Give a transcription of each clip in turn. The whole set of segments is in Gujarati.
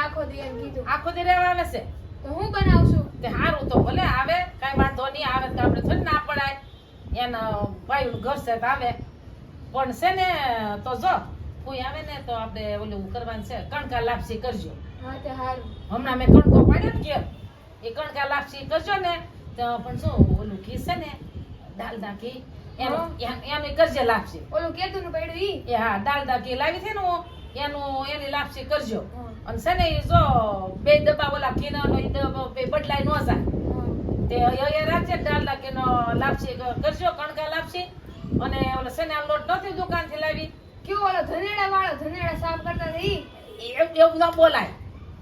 આખો દી એમ કીધું. આખો દી રહેવા આવે છે? તો હું બનાવશું? તે હારું તો ભલે આવે કઈ વાંધો નહીં આવે તો આપણે થોડી ના પડાય. એના ભાઈ ઘર છે આવે. પણ છે ને તો જો કોઈ આવે ને તો આપણે ઓલું કરવાનું છે કણકા લાપસી કરજો. હા તે હારું. હમણાં મેં કણકો પાડ્યો ને ઘેર એ કણકા લાપસી કરજો ને તો પણ શું ઓલું ઘી છે ને દાલદા ઘી એનું એમ એનું કરજે લાપસી. ઓલું કેતું નું પડ્યું એ હા દાલદા ઘી લાવી છે ને હું, એનું એની લાપસી કરજો. અને છે ને જો બે ડબ્બા ઓલા ઘીના એ ડબ્બો બે ન જાય. તે અહીંયા રાખજે ડાલડા ઘીનો લાપસી કરજો કણકા લાપસી. અને ઓલો છે ને આ લોટ નથી દુકાનથી લાવી. કયો ઓલો ધનેડા વાળો ધનેડા સાફ કરતા નહીં એવું ન બોલાય.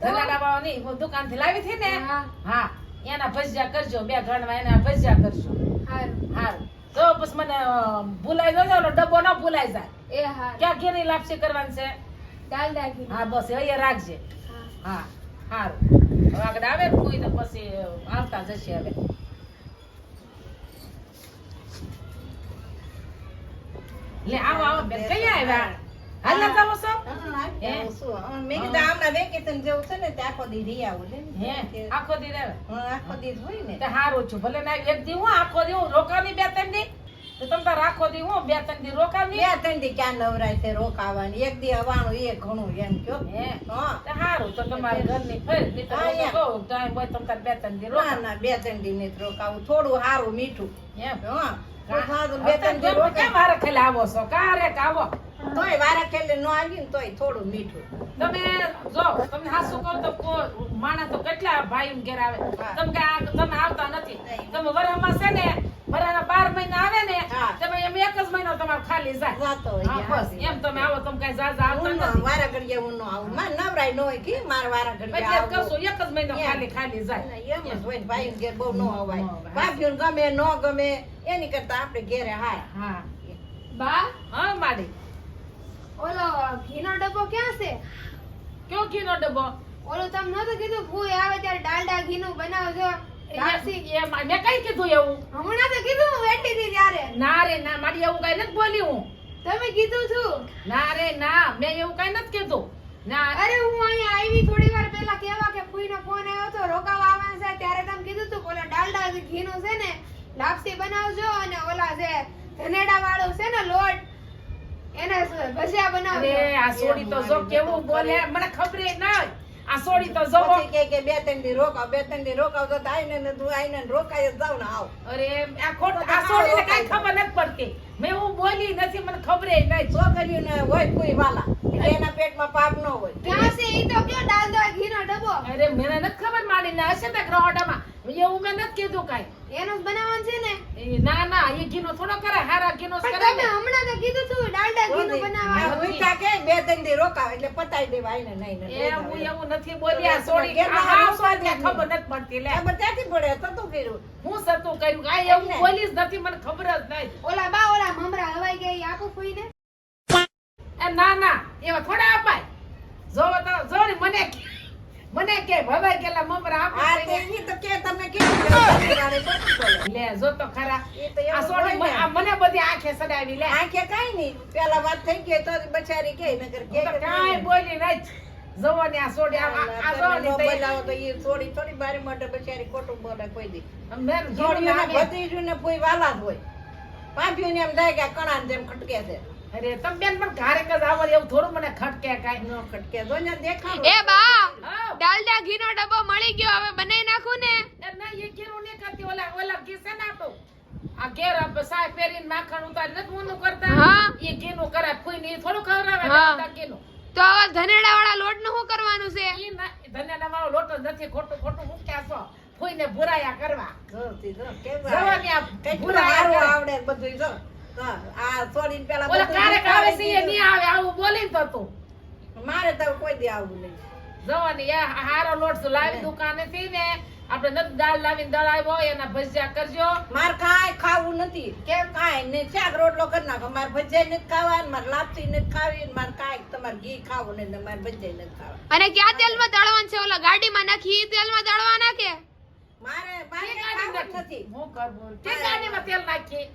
ધનેડા વાળો નહીં હું દુકાનથી લાવી હતી ને હા. હા એના ભજીયા કરજો બે ઘણવા એના ભજીયા કરજો. હારું. હારું. તો બસ મને ભૂલાઈ ન જાય ડબ્બો ન ભૂલાઈ જાય. એ હા ક્યાં ઘેરી લાપસી કરવાની છે? દાલદા ઘી હા બસ અહીંયા રાખજે. હા. સારું હારું. હવે આગળ આવે ને કોઈ તો પછી આવતા જશે હવે. લે આવો આવો બેન કઈ આવ્યા? હાલ ના જાવો છો. હે? મેં કીધું હમણાં વેકેશન જેવું છે ને તે આખો દી રહી આવું લે હે? આખો દી રહે? આખો દી હોય ને. તે હારું છું. ભલે ના એક દી હું આખો દી હું. રોકાની બે ત્રણ દી. તમ તો આખો દી હું બે ત્રણ દી રોકાવી. બે ત્રણ દી ક્યાં નવરાય છે રોકાવાની? એક દી હવાનું એ ઘણું એમ કયો હે? સારું હારું તો તમારા ઘરની ફેર નહીં તો ટાઈમ હોય તમ તાર બે ત્રણ દી ના રોકા ના બે ત્રણ દી નથી રોકાવું. થોડું સારું મીઠું. એમ. હા. બે ત્રણ દી રોકાય. વારે ખેલે આવો છો? કારે આવો? તોય વારા ખેલે ન આવી ને તોય થોડું મીઠું. તમે જો તમે હાસુ કહો તો કો- માણસ તો કેટલા ભાઈ ઘેર આવે. તમે તમે આવતા નથી. તમે વરમાં છે ને વરાના બાર મહિના આવે ને હા. તમે એમ એક જ મહિનો ખાલી જાય જાતો હોય બસ. એમ તમે આવો તમે કઈ જાજા આવતા નથી. વારા ઘડીએ હું ન આવું. મારે નવરાય ન હોય કે મારે વારા ઘડીએ એટલે જ આવવું. કહું છું, એક જ મહિનો ખાલી ખાલી જાય એમ જ હોય ભાઈ ઘેર બહુ ન અવાય ન ગમે ન ગમે એની કરતા આપણે ઘેરે હાય. હા. બા? હા માડી. ઓલો ઘીનો ડબ્બો ક્યાં છે? કયો ઘીનો ડબ્બો? ઓલો તમને નહોતું કીધું ભૂય આવે ત્યારે ડાલડા ઘીનું બનાવજો. મેં કઈ કીધું એવું? હમણાં તો કીધું હું વેઠી હતી ત્યારે. ના રે ના મારી એવું કઈ નથી બોલી હું. તમે કીધું છું. ના રે ના મેં એવું કઈ નથી કીધું. ના. અરે હું અહીંયા આવી થોડી વાર પહેલા કેવા કે ફૂઈનો ફોન આવ્યો તો રોકાવા આવવાનું છે ત્યારે તમે કીધું તું કે ઓલા ડાલડા ઘીનું છે ને લાપસી બનાવજો અને ઓલા જે ધનેડા વાળું છે ને લોટ એના ભજીયા બનાવજો. અરે આ સોડી તો જો કેવું બોલે મને ખબર નહીં આ સોડી તો જો કે કે બે ત્રણ દી રોકાવ બે ત્રણ દી રોકાવ તો આઈને ને તું આઈને ને રોકાય જાવ ને આવ. અરે આ ખોટ આ સોડીને કઈ ખબર નથી પડતી. મેં હું બોલી નથી મને ખબર નહીં. છોકરીઓને હોય કોઈ વાલા. એના પેટમાં પાપ ન હોય. ક્યાં છે? ઈ તો કયો ડાલડા ઘીનો ડબો અરે મને નથી ખબર માડીને હશે ને ગ્રહોડામાં. એવું મેં નથી કીધું કઈ. એનો બનાવવાનું છે ને? ના ના એ ઘીનો થોડો કરે હારા ઘીનો જ પણ કરે તમે ને. હમણાં તો કીધું તું ડાલડા ઘીનું આ બનાવવાનું ઉઈટા કે બે ત્રણ દી રોકાવે એટલે પતાઈ દેવા આઈને નહીં એ હું એવું નથી બોલ્યા આ તો સોડી આ ખબર નથી પડતી લે. ખબર ત્યાંથી પડે તો તું કર્યું. હું સતું કર્યું? કાંઈ એવું એટલે. નથી મને ખબર જ નહીં. ઓલા બા ઓલા મમરા હવાઈ ગયા આખું આપો ફૂઈને એ ના ના એવા થોડા અપાય. જોવો તો જો ને મને મને કે ભવાઈ ગયેલા મમરા આપો આ તે તો કે તમે કે. લે જો તો ખરા. આ સોડી ને. મને બધી આંખે સડાવી લે. આંખે કાંઈ નહીં. પેલા વાત થઈ ગઈ તો બચારી કે નગર કે કાઈ બોલી નઈ જોવો ને આ સોડી આ આ તમે જોવો નો તો ઈ થોડી થોડી બારી માટે બચારી ખોટું બોલે કોઈ દી. મેં જોડીઓને ઘીનું નામે- ભત્રીજુને કોઈ વાલા જ હોય. પાંભીઓને એમ થાય કે આ જેમ ખટકે છે. અરે તમે બેન પણ ઘારેક જ આવો એવું થોડું મને ખટકે કાંઈ. ન ખટકે. જો ને દેખાડો. એ બા ડાલડા ઘીનો ડબ્બો મળી ગયો. હવે બનાવી નાખું ને. ના, એ ઘેરું નહીં કરતી. ઓલા- ઓલા ઘી છે ને આપણું. આ ઘેર આપણે પહેરીને માખણ ઉતારી નથી ઊંધું કરતા? એ ઘીનું કરાય. ફૂઈને એ થોડું ખવડાવે ઘીનું. તો હવે ધનેડા વાળા લોટનું શું કરવાનું છે ઈ વાળો લોટ નથી. ખોટું ખોટું મૂક્યા છો. ફૂઈને ભૂરાયા કરવા. જોરથી જો કેવું જવાની આ કેટલું ભૂરાયા સારું કરે. આવડે બધું જો આ છોડીને પેલા ઓલા બધું આવે છે, એ નહીં આવે. આવું બોલીને તો તું. મારે તો કોઈ દે આવું નહીં જવાની હારો લોટ લાવી દુકાને થી ને આપણે નથી દાળ લાવીને દળાવ્યો એના ભજીયા કરજો. માર કાંઈ ખાવું નથી. કે કાંઈ ને શાક રોટલો કરી નાખો. મારે ભજીયા નથી ખાવા ને મારે લાપસી નથી ખાવી ને મારે કાંઈ તમારે ઘી ખાવું નહીં ને મારે ભજીયા નથી ખાવા અને ક્યાં તેલમાં દળવાનું છે? ઓલા ગાડીમાં નાખી એ તેલમાં તળવાના કે મારે મારે ગાડી ખાવું નથી. હું કરું તે ગાડીમાં તેલ નાખી.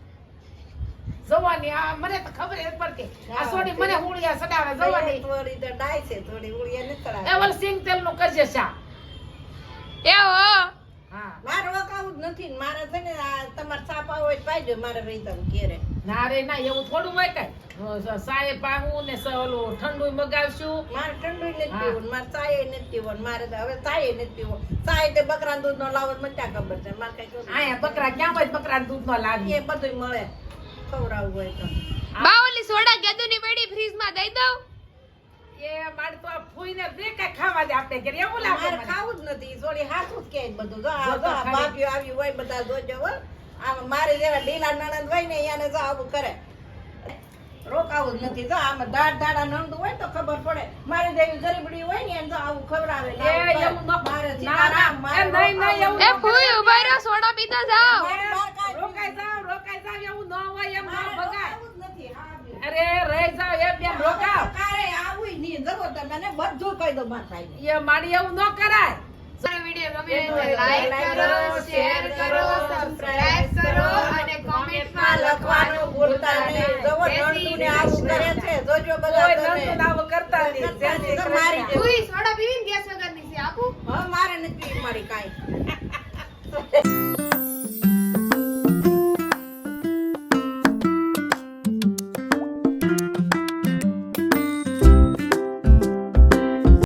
જવાની આ મને તો ખબર એ પડતી. આ સોડી મને હુળિયા સડાવે જવાની. થોડી તો ડાય છે થોડી ઉળિયા નીકળાય. એ. સિંગ તેલનું નું કરજે શા? તમારે સાપા હોય પાડજો મારે રહી તમે ઘેરે. ના રે ના એવું થોડું હોય કઈ. સાએ પાહું ને સ- ઠંડુ મગાવશું. મારે ઠંડુ નથી પીવું મારે ચાય નથી પીવું મારે હવે ચાય નથી પીવું. ચાય તે બકરા દૂધ નો લાવો મને ક્યાં ખબર છે? મારે કઈ આયા બકરા ક્યાં હોય બકરા દૂધ નો લાવી? એ બધું મળે. ખવડાવવું હોય તો. બાવલી સોડા ગેદુ ની ગેદુની પડી ફ્રીજમાં દઈ દઉં? એ મારે તો ફૂઈને બે કાંઈ ખાવા દે આપણે ઘરે એવું લાગે મારે ખાવું જ નથી થોડી હાથું જ કે બધું. જો આ બાપ્યો આવી હોય બધા જોજો હો. આમાં મારે જેવા ઢીલા નણંદ હોય ને એને જો આવું કરે. રોકાવું જ નથી. જો આમ દાઢ દાડા નણંદ હોય તો ખબર પડે. મારે જેવી ગરીબડી હોય ને એમ તો આવું ખવડાવે મારે સીતારામ, મારે એ ફૂઈ ઊભા રહ્યો સોડા પીતા જાઓ. મારે બહાર કાંઈ રોકાઈ જાવ રોકાઈ જાવ એવું ન હોય એમ ન મારે ભગાય. રોકાવું જ નથી. હા બેન. અરે રહી જાવ એ બેન રોકાવ કારે આવું નહીં. જવો તમે બધું કહી દો મારા એ મારી એવું ન કરાય. વીડિયો ગમે લાઈક કરો શેર કરો મારે નથી મારી કાંઈ.